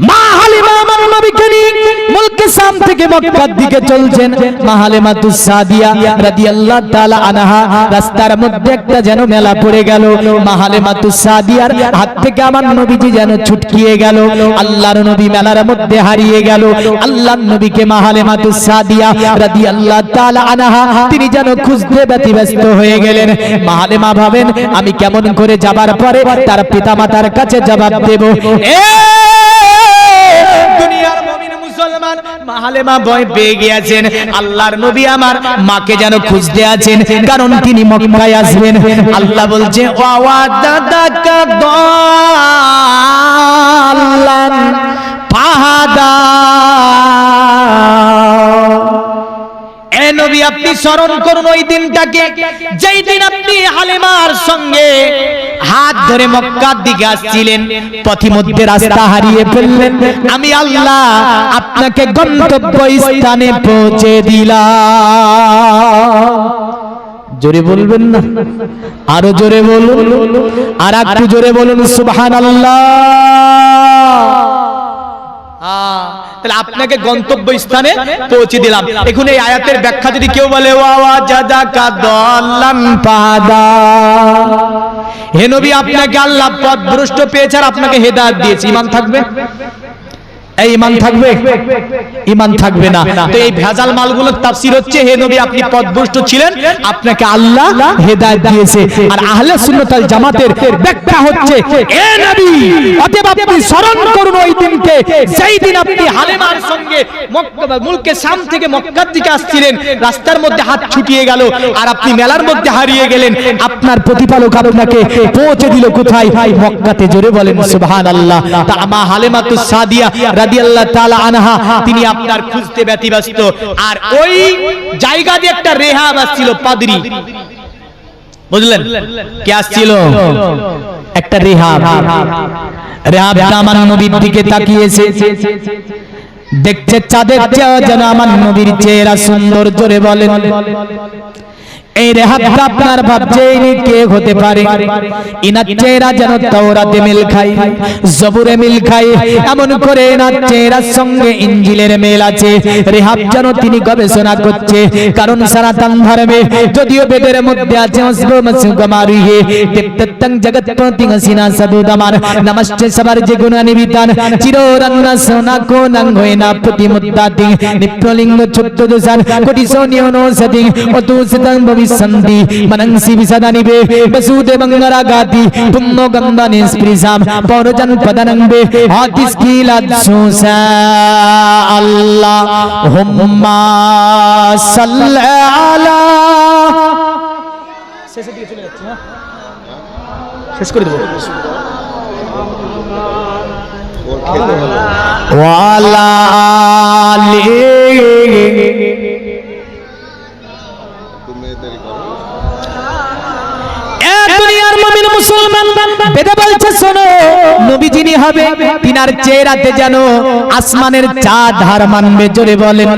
মা দিকে চলছেন। মা রাস্তার মধ্যে একটা যেন মেলা গেল। হাত থেকে যেন ছুটকিয়ে গেল। মেলার মধ্যে হারিয়ে গেল। মা তিনি যেন খুঁজতে ব্যতিব্যস্ত হয়ে গেলেন। মা হালিমা ভাবেন, আমি কেমন করে যাবার পরে তার পিতামাতার কাছে জবাব দেব। এ মুসলমান মাহালেমা ভয় পেয়ে গিয়েছেন। আল্লাহর নবী আমার মাকে যেন খুঁজতে আছেন, কারণ তিনি মক্কায় আসবেন। আল্লাহ বলছে ওয়া দাদাকা দাল্লান ফাহাদা নবী, আপনি স্মরণ করুন ওই দিনটাকে। যেই দিন আপনি হালিমার সঙ্গে হাত ধরে মক্কার দিকে আসছিলেন, পথিমধ্যে রাস্তা হারিয়ে ফেললেন। আমি আল্লাহ আপনাকে গন্তব্য স্থানে পৌঁছে দিলাম। জোরে বলবেন না? আরও জোরে বলুন। আর একটু জোরে বলুন সুবহান তাহলে আপনাকে গন্তব্য স্থানে পৌঁছে দিলাম। এখন এই আয়াতের ব্যাখ্যা যদি কেউ বলে হে নবী, আপনাকে আল্লাহ পথ ভ্রষ্ট পেয়েছে আর আপনাকে হেদায়ত দিয়েছে। ইমান থাকবে? এই ইমান থাকবে? ইমান থাকবে না। তো এই ভেজাল মালগুলোর তাফসীর হচ্ছে হে নবী আপনি পথভ্রষ্ট ছিলেন আপনাকে আল্লাহ হেদায়েত দিয়েছে। আর আহলে সুন্নাত ওয়াল জামাতের ব্যাখ্যা হচ্ছে এ নবী অতএব আপনি স্মরণ করুন ওই দিনকে। যেই দিন আপনি হালিমার সঙ্গে মক্কা মুলকে শাম থেকে মক্কার দিকে আসছিলেন রাস্তার মধ্যে হাত ছুটিয়ে গেল আর আপনি মেলার মধ্যে হারিয়ে গেলেন আপনার প্রতিপালক আপনাকে পৌঁছে দিল কোথায়? মক্কাতে জোরে বলেন সুবহানাল্লাহ। তা আমা হালিমাতুস সাদিয়া তিনি আপনার খুঁজতে আর ওই জায়গা দিয়ে একটা রেহাব আসছিল, পাদরি। বুঝলেন? কে আসছিল? একটা রেহাব। রেহাব আমার নবীর দিকে তাকিয়েছে। দেখছে চাঁদের যেন আমার নবীর চেহারা সুন্দর, জোরে বলেন। এই রেহাবটা আপনার ভাবছে ইনি কে হতে পারে। ইনার চেহারা যেন তাওরাতে মিল খায় জবুরে মিল খায়। এমন করে এনার চেহারার সঙ্গে ইঞ্জিলের মিল আছে। রেহাব যেন তিনি গবেষণা করছে। কারণ সারাতান ধর্মে যদিও বেদের মধ্যে আছে অসব মসুগমারিহে তেত্তং জগৎপতি হসিনা সদুদমার। নমস্তে সবার যে গুণানিবিতান চিররন্ন সোনা কো নঙ্গয় না প্রতি মুদ্দাতি নিপ্রলিঙ্গ দোষার কোটি সোনিয়নো সদি অতুসিতং মনংসি বিসদানিবে বসুদে মঙ্গরা গাতি তুম্ম গম্বানে স্পৃশাম পরজন পদনম্বে হাতিস কিলাদ সুসা আল্লাহ হুম্মা সাল্লি আলা শেষের দিকে চলে যাচ্ছে হ্যাঁ শেষ করে দেবো ওয়ালা মুসলমান বলছে, শোনো নবী যিনি হবে তিনার রাতে যেন আসমানের চা ধার মানবে, জোরে বলেন।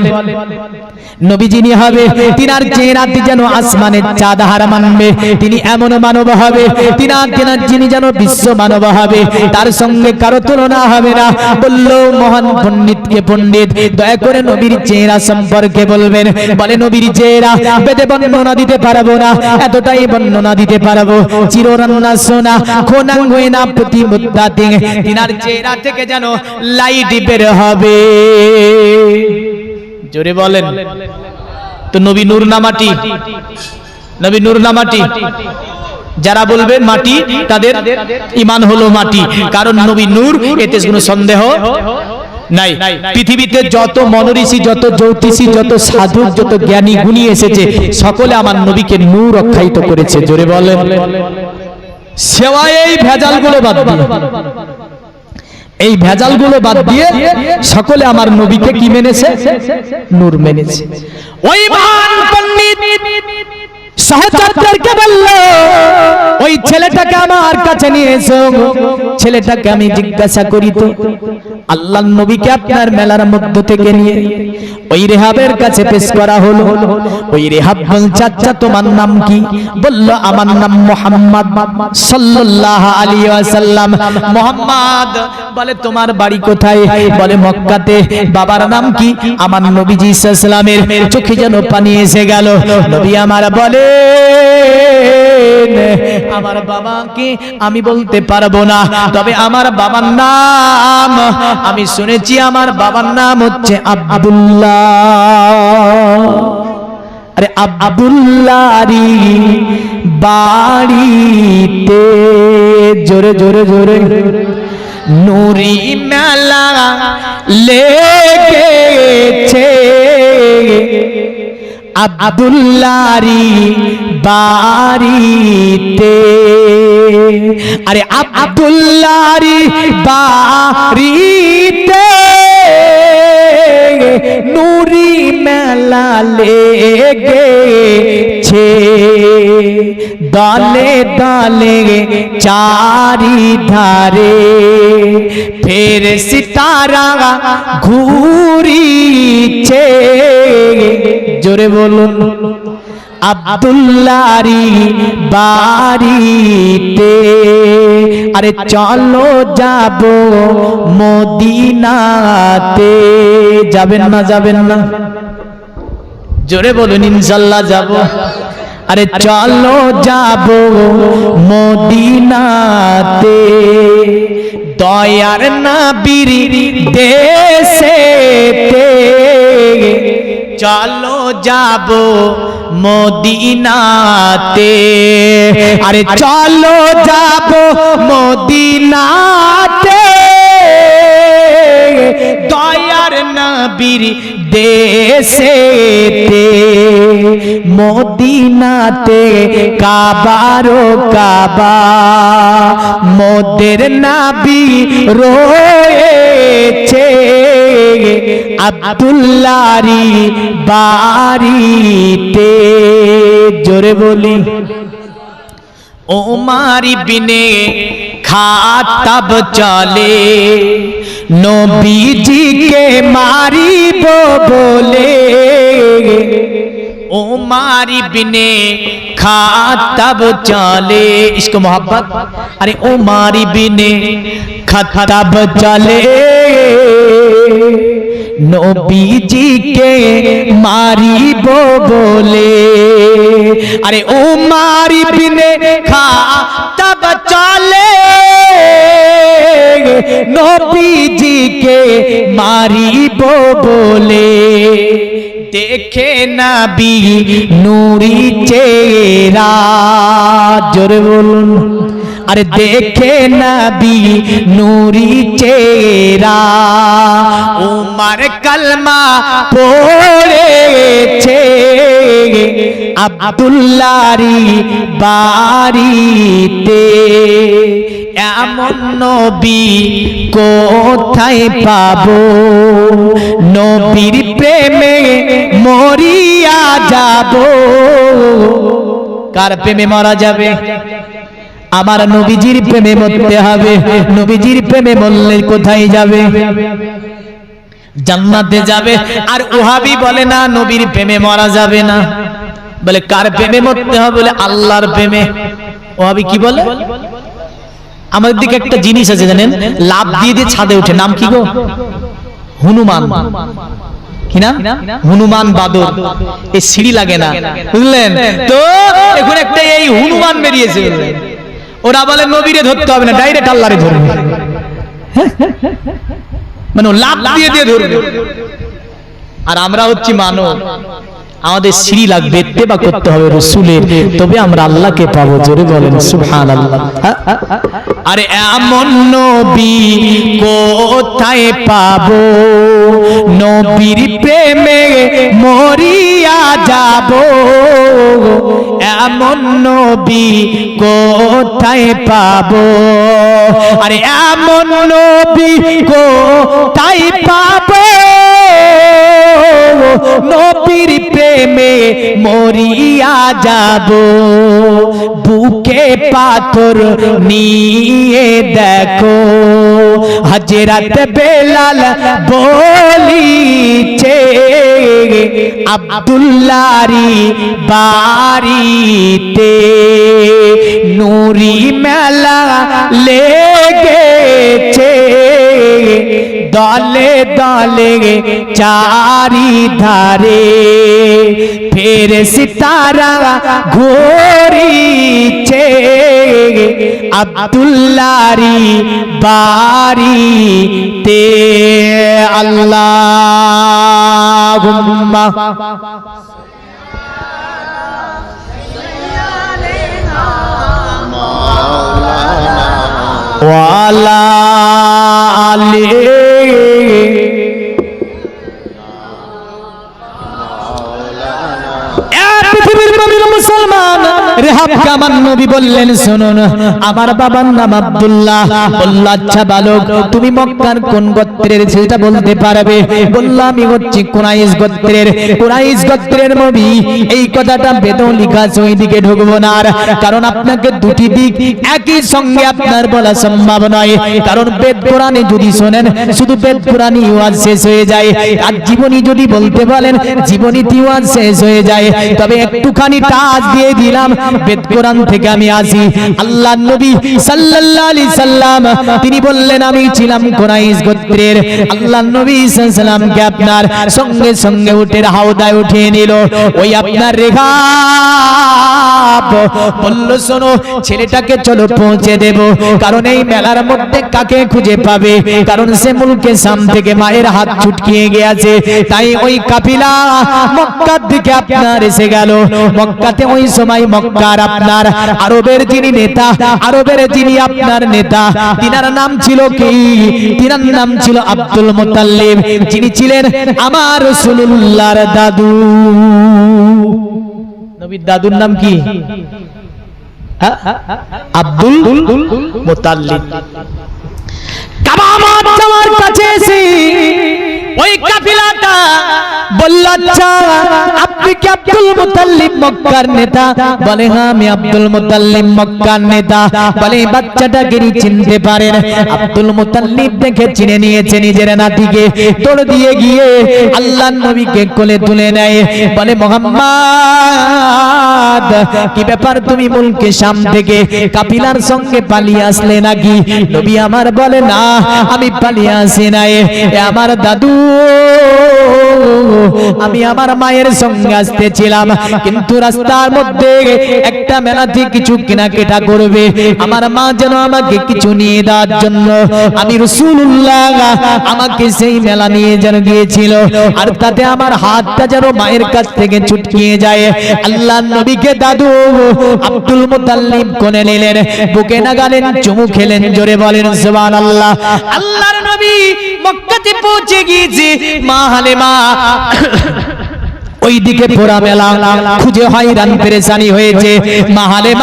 নবী যিনি হবে। তিনার চেহারাতে যেন আসমানের চাঁদ হার মানবে। তিনি এমন মানব হবে। তিনার তিনার যিনি যেন বিশ্ব মানব হবে। তার সঙ্গে কারও তুলনা হবে না। বলল মহান পণ্ডিতকে পণ্ডিত দয়া করে নবীর চেহারা সম্পর্কে বলবেন। বলে নবীর চেহারা বেদে বর্ণনা দিতে পারব না। এতটাই বর্ণনা দিতে পারব। চিররান্না সোনা খোনাঙ্গই না প্রতি মুদ্দাতি তিনার চেহারা থেকে যেন লাইট বের হবে। জোরে বলেন। তো নবী নূর না মাটি? নবী নূর না মাটি? যারা বলবে মাটি, তাদের ইমান হলো মাটি। কারণ নবী নূর, এতে কোনো সন্দেহ নাই। পৃথিবীতে যত মনঋষি, যত জ্যোতিষী, যত সাধু যত জ্ঞানী গুণী এসেছে, সকলে আমার নবীকে নূর অখ্যায়িত করেছে। জোরে বলেন। সেবা এই ভেজালগুলো বাদ দিয়ে এই ভেজালগুলো বাদ দিয়ে সকলে আমার নবীকে কি মেনেছে? নূর মেনেছে। ওই মহান পণ্ডিত সহচরদেরকে বলল, ওই ছেলেটাকে আমার কাছে নিয়ে এসো ছেলেটাকে আমি জিজ্ঞাসা করি তো আল্লাহ নবীকে আপনার মেলার মধ্য থেকে নিয়ে ওই রেহাবের কাছে পেশ করা হলো। ওই রেহাব বলছে আচ্ছা তোমার নাম কি? বলল, আমার নাম মোহাম্মদ সাল্লাল্লাহু আলাইহি ওয়াসাল্লাম। মোহাম্মদ বলে, তোমার বাড়ি কোথায়? বলে, মক্কাতে। বাবার নাম কি? আমার নবীজি সাল্লামের চোখে যেন পানি এসে গেল। নবী আমার বলে আমার বাবাকে আমি বলতে পারব না? তবে আমার বাবার নাম, আমি শুনেছি আমার বাবার নাম হচ্ছে আব্দুল্লাহ। আরে আব্দুল্লাহরি বাড়িতে জোরে জোরে জোরে নুরি মেলা লেগেছে। আব্দুল্লাহরি বাড়িতে। আরে আব্দুল্লারি বাড়িতে। নুরি মেলা লেগেছে দলে দলে চারি ধারে ফের সিতারা ঘুরিছে। জোরে বলুন আব্দুল্লারি বাড়িতে আরে চলো যাব মদিনাতে। যাবেন না যাবেন না। জোরে বলুন, ইনশাল্লাহ যাব। আরে চলো যাব মদিনাতে। দয়ার নাবির দেশেতে। চলো যাব মদিনাতে। আরে চলো যাব মদিনাতে। দয়ার নবীর দেশেতে। মদিনাতে কাবারো কাবা। মোদের নাবি রয়েছে। আব্দুল্লারি বাড়িতে জোরে বলি ওমারি বিনে খাতাব চলে নবীজিকে মারিব বলে ওমারি বিনে খাতাব চলে ইসকো মোহব্বত আরে ওমারি বিনে খাতাব চলে নবীজিকে মারিব বলে আরে ও মারিবিনে খাতাব চলে নবীজিকে মারিব বলে দেখে নাবি নুরি চেরা জোরে বলুন আরে দেখে নবী নুরি চেরা উমার কলমা পড়েছে আব্দুল্লারি বাড়িতে। এমন নবী কোথায় পাবো? নবীর প্রেমে মরিয়া যাব। কার প্রেমে মারা যাবে? আমার নবীজির প্রেমে মরতে হবে। নবীজির প্রেমে মরলে কোথায় যাবে? জান্নাতে যাবে। আর ওহাবি বলে, না, নবীর প্রেমে মরা যাবে না। বলে, কার প্রেমে মরতে হবে? বলে, আল্লাহর প্রেমে। ওহাবি কি বলে? আমাদের দিকে একটা জিনিস আছে, জানেন? লাভ দিয়ে দিয়ে ছাদে উঠে নাম কি গো? হনুমান। কি নাম? হনুমান বাদর। এই সিঁড়ি লাগে না। বুঝলেন? তো, এখন একটা এই হনুমান বেরিয়েছে? ওরা বলে, নবীরে ধরতে হবে না ডাইরেক্ট আল্লাহরে ধরবে। মানে লাভ দিয়ে দিয়ে ধরবে। আর আমরা হচ্ছি মানব। আমাদের সিঁড়ি লাগবে বা করতে হবে রসুলের। তবে আমরা আল্লাহকে পাবো, জোরে বলেন সুবহান আল্লাহ আরে এমন নবী কোথায় পাবো? নবীর প্রেমে মরিয়া যাব। এমন নবী কোথায় পাবো? আরে এমন নবী কোথায় পাবো? নবীর প্রেমে মরিয়া যাব। বুকে পাথর নিয়ে দেখো। হজরত বেলাল বলিছে আব্দুল্লারি বাড়িতে নুরি মেলা লেগেছে দলে দলে চারি ধারে ফের সিতারা ঘোরিছে। আব্দুল্লারি বাড়িতে। আল্লাহ ওয়ালা আলী। পৃথিবীর মুসলমান। রেহাবকে আমার নবী বললেন শুনুন আমার বাবার নাম আব্দুল্লাহ। বলল আচ্ছা বালক তুমি মক্কার কোন গোত্রের সেটা বলতে পারবে? বলল আমি হচ্ছি কুরাইশ গোত্রের। কুরাইশ গোত্রের নবী এই কথাটা আছে ওই দিকে ঢুকবো না। আর কারণ আপনাকে দুটি দিক একই সঙ্গে আপনার বলা সম্ভব নয়। কারণ বেদ কোরআনে যদি শোনেন শুধু বেদ কোরআনই ওয়াজ শেষ হয়ে যায়। আর জীবনী যদি বলতে বলেন জীবনী ওয়াজ শেষ হয়ে যায়। তবে একটুখানি টাচ দিয়ে দিলাম বেদ কোরআন থেকে আমি আসি আল্লাহ নবী সাল্লাল্লাহু আলাইহি সাল্লাম, তিনি বললেন, আমি ছিলাম কুরাইশ গোত্রের। আল্লাহ নবী সাল্লামকে আপনার সঙ্গে সঙ্গে উঠে হাওদায় উঠিয়ে নিল। ওই আপনার রেখা বলল, শোনো, ছেলেটাকে চলো পৌঁছে দেব। কারণ এই মেলার মধ্যে কাকে খুঁজে পাবে? কারণ সে মুলকে সাম থেকে মায়ের হাত ছুটকিয়ে গিয়েছে। তাই ওই কাফিলা মক্কার দিকে আপনার এসে গেল। মক্কাতে ওই সময় মক্কার আপনার আরবের যিনি নেতা, আরবের যিনি আপনার নেতা, তিনার নাম ছিল কি? তিনার নাম ছিল আব্দুল মুতাল্লিব যিনি ছিলেন আমার সুনুল্লার দাদু। নবীর দাদুর নাম কি? হ্যাঁ? আব্দুল মুতাল্লিব কাবা আব্দুল মুতাল্লিব মক্কার নেতা? বলে হ্যাঁ এই বাচ্চাটাকে চিনতে পারেন? আব্দুল মুতাল্লিব দেখে চিনে নিয়েছে নিজের নাতিকে। তোড় দিয়ে গিয়ে আল্লাহর নবীকে কোলে তুলে নেয়। বলে, মোহাম্মদ কি ব্যাপার তুমি মুলকে শাম থেকে কাপিলার সঙ্গে পালিয়ে আসলে নাকি? নবী আমার বলে, না, আমি পালিয়ে আসি নাই। আমার দাদু। আমি আমার মায়ের সঙ্গে আসতেছিলাম। কিন্তু রাস্তার মধ্যে একটা মেলাতে কিছু কেনাকাটা করবে। আমার মা যেন আমাকে কিছু নিয়ে দেওয়ার জন্য। আমি আমাকে সেই মেলা নিয়ে যেন গিয়েছিল। আর তাতে আমার হাতটা যেন মায়ের কাছ থেকে ছুটকিয়ে যায়। আল্লাহ নবীকে দাদু? আব্দুল মুতাল্লিব কোনে নিলেন? বুকে নাগালেন, চুমু খেলেন, জোরে বলেন, সুবহানাল্লাহ। আল্লাহর নবী মক্কাতে পৌঁছে গিয়েছে। মা হালেমা ওই দিকে পোড়া মেলা খুঁজে হয়রান পেরেশানি হয়েছে। মাহালে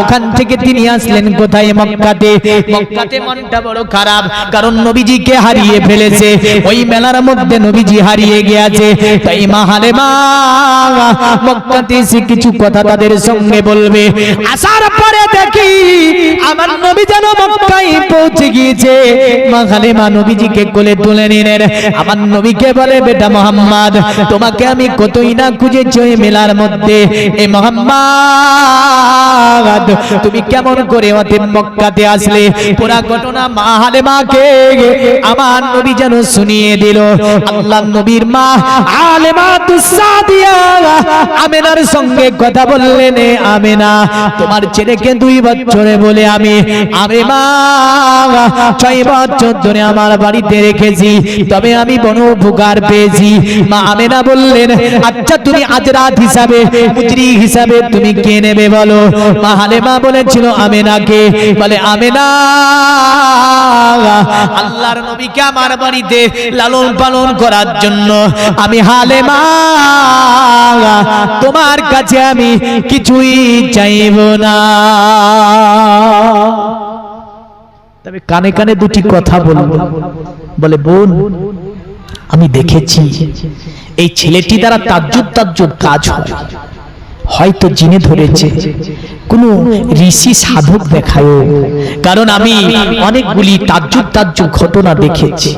ওখান থেকে তিনি আসলেন কোথায় মক্কাতে? মক্কাতে মনটা বড় খারাপ, কারণ নবীজিকে হারিয়ে ফেলেছে। ওই মেলার মধ্যে নবীজি হারিয়ে গিয়েছে। তাই মাহালে মা, মক্কাতে এসে কিছু কথা তাদের সঙ্গে বলবে। আসার পরে দেখি আমার নবী যেন মক্কায় পৌঁছে গিয়েছে। মাহালে মা নবীজিকে কোলে তুলে নিলেন। আমার নবীকে বলে, বেটা মোহাম্মদ, তোমাকে আমি কতই না খুঁজেছি ওই মেলার মধ্যে। এ মোহাম্মদ, তুমি কেমন করে অতে মক্কাতে আসলে? পুরা ঘটনা মা হালেমাকে আমার নবী যেন শুনিয়ে দিল। আল্লাহ নবীর মা আলেমা তুসাদিয়া আমেনার সঙ্গে কথা বললেন আমেনা, তোমার ছেলেকে দুই বছরে বলে আমি আমি মা ছয় বছর ধরে আমার বাড়িতে রেখেছি। তবে আমি বন উপকার পেয়েছি। মা আমেনা বললেন আচ্ছা তুমি আজ রাত হিসাবে মুজরি হিসাবে তুমি কে নেবে বলো? মা হালেমা বলেছিল, আমেনাকে। বলে, আমেনা, আল্লাহর নবীকে আমার বাড়িতে লালন পালন করার জন্য আমি হালেমা, তোমার কাছে আমি কিছুই চাইব না। তবে কানে কানে দুটি কথা বলব। বলে, বোন আমি দেখেছি, এই ছেলেটি দ্বারা তাজ্জুব তাজ্জুব কাজ হয়। হয়তো জিনে ধরেছে, কোনো ঋষি সাধক দেখায় কারণ আমি অনেকগুলি তাজ্জুব তাজ্জুব ঘটনা দেখেছি।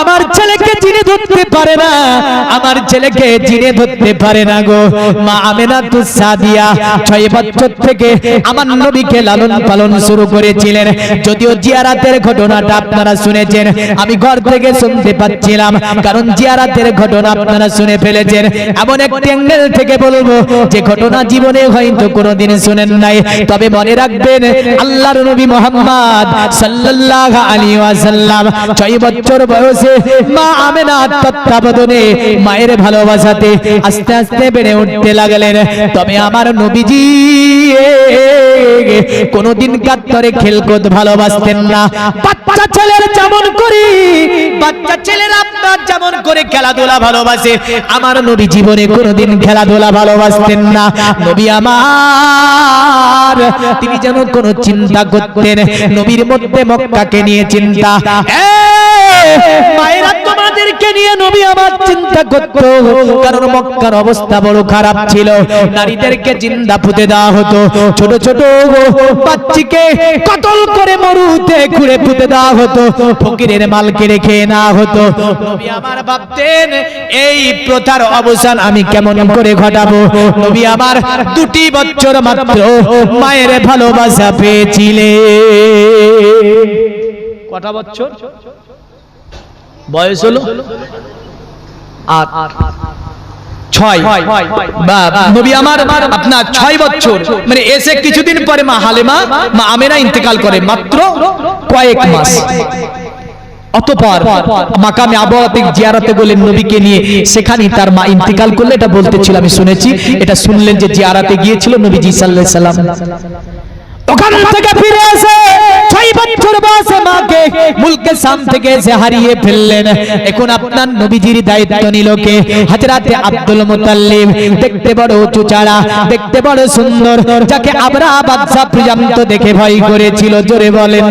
আমার ছেলেকে জিনে ধরতে পারে না। আমার ছেলেকে জিনে ধরতে পারে না গো। মা আমেনা তো সাদিয়া, ছয় বছর থেকে আমার নবীকে লালন পালন শুরু করেছিলেন। যদিও জিয়ারাতের ঘটনাটা আপনারা শুনেছেন, আমি ঘর থেকে শুনতে পাচ্ছিলাম, কারণ জিয়ারাতের ঘটনা আপনারা শুনে ফেলেছেন। এমন একটি অ্যাঙ্গেল থেকে বলব, যে ঘটনা জীবনে হয়তো কোনোদিন শুনেন নাই। তবে মনে রাখবেন, আল্লাহর নবী মোহাম্মদ সাল্লাল্লাহু আলাইহি ওয়াসাল্লাম, ছয় বছর বয়সে মা আমেনার তত্ত্বাবধানে মায়ের ভালোবাসাতে আস্তে আস্তে বেড়ে উঠতে লাগলেন। তবে আমার নবীজি, কোনদিন কাত্তরে খেলকুদ ভালোবাসতেন না। বাচ্চা ছেলের যেমন করি, বাচ্চা ছেলের আপনার যেমন করে খেলাধুলা ভালোবাসে, আমার নবী জীবনে কোনোদিন খেলাধুলা ভালোবাসতেন না। নবী আমার, তিনি যেন কোনো চিন্তা করতেন, নবীর মধ্যে মক্কাকে নিয়ে চিন্তা। অবস্থা বড় খারাপ ছিল। নারীদেরকে পুঁতে দেওয়া হতো। ছোট ছোট করে ঘুরে পুঁতে দেওয়া হতো। মালকে রেখে হতো। এই প্রথার অবসান আমি কেমন করে ঘটাবো? নবী আমার দুটি বছর মাত্র মায়ের ভালোবাসা পেয়েছিলে কটা বছর? বয়স হলো? মানে কিছুদিন পরে হালেমা, মা ইন্তেকাল করে মাত্র কয়েক মাস। অতপর মাকামে জিয়ারতে নবীকে নিয়ে সেখানে তার মা ইন্তেকাল করলে, এটা বলতেছিল, আমি শুনেছি। এটা শুনলেন যে জিয়ারাতে গিয়েছিল নবীজি আলাইহি সাল্লাম। ওখান থেকে ফিরে এসে ছয় বছর বয়সে মাকে মুলকে সাম থেকে এসে হারিয়ে ফেললেন। এখন আপনার নবীজির দায়িত্ব নিল কে? হাজরাতে আব্দুল মুতাল্লিব দেখতে বড় উঁচু চাড়া দেখতে বড় সুন্দর যাকে আমরা বাদশা পর্যন্ত দেখে ভয় করেছিল জোরে বলেন।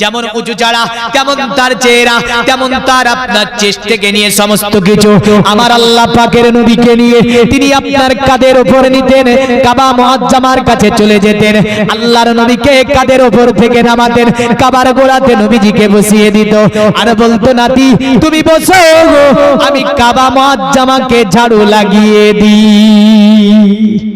যেমন উঁচু চাড়া তেমন তার চেহারা, তেমন তার আপনার চেষ্ট থেকে নিয়ে সমস্ত কিছু। আমার আল্লাহ পাকের নবীকে নিয়ে তিনি আপনার কাদের ওপর নিতেন? কাবা মুআজ্জামার কাছে চলে যেতেন। আল্লাহর নবীকে কাদের ওপর থেকে নামাতেন? কাবার গোড়াতে নবীজিকে বসিয়ে দিত। আর বলতো, নাতি, তুমি বসো আমি কাবা মুআজ্জামাকে ঝাড়ু লাগিয়ে দিই।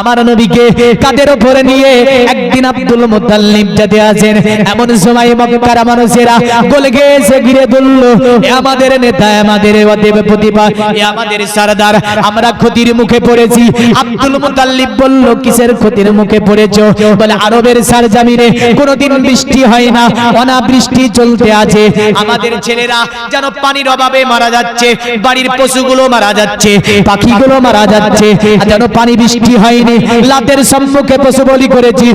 আমার নবীকে কাদের উপরে নিয়ে একদিন আব্দুল মুতাল্লিব যেতে আছেন এমন সময় মক্কার মানুষেরা গলে গেছে, ঘিরে ধরলো। আমাদের নেতা আমাদের দেব প্রতিভা আমাদের সরদার, আমরা ক্ষতির মুখে পড়েছি। আব্দুল মুতাল্লিব বলল, কিসের ক্ষতির মুখে পড়েছো? বলে, আরবের সারজামিনে কোনোদিন বৃষ্টি হয় না, অনাবৃষ্টি চলতে আছে। আমাদের ছেলেরা যেন পানির অভাবে মারা যাচ্ছে, বাড়ির পশুগুলো মারা যাচ্ছে, পাখিগুলো মারা যাচ্ছে যেন পানি বৃষ্টি হয়নি লাতের সম্মুখে পশু বলি করেছি